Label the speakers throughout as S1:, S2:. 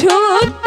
S1: ছুট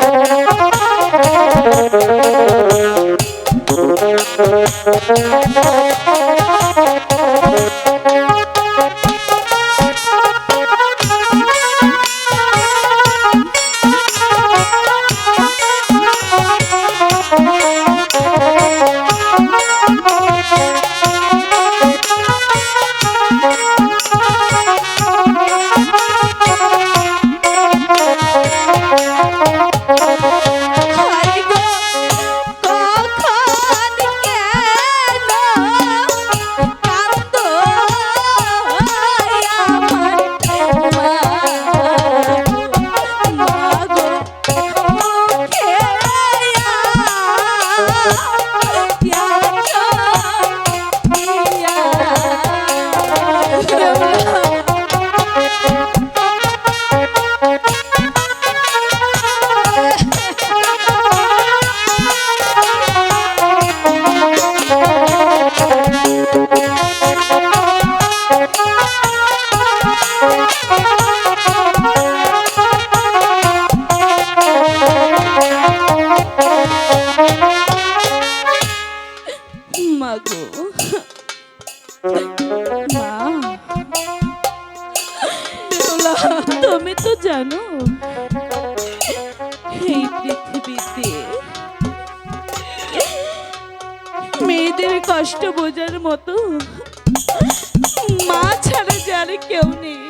S1: তুমি তো জানো, এই পৃথিবীতে মেয়েদের কষ্ট বোঝার মতো মা ছাড়া যার কেউ নেই।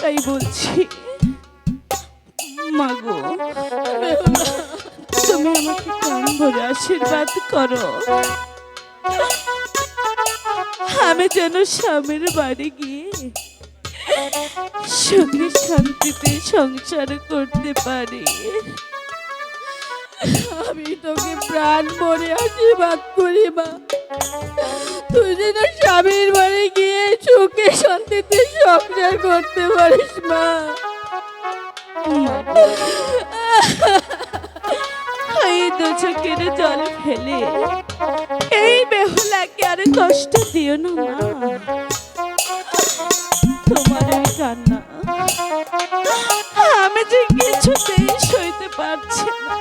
S1: তাই বলছি মাগো তুমি আমাকে কান ভরে আশীর্বাদ করো? আমি যেন স্বামীর বাড়ি গিয়ে সুখে শান্তিতে সংসার করতে পারি। আমি তোকে প্রাণ ভরে আশীর্বাদ করি, মা। তুই যেন স্বামীর বাড়ি গিয়ে সুখে শান্তিতে সংসার করতে পারিস, মা। দু চোখের জল ফেলে। এই বেহুলাকে আর কষ্ট দিও না, মা। ওই আমি যে কিছুতেই সইতে পারছি না।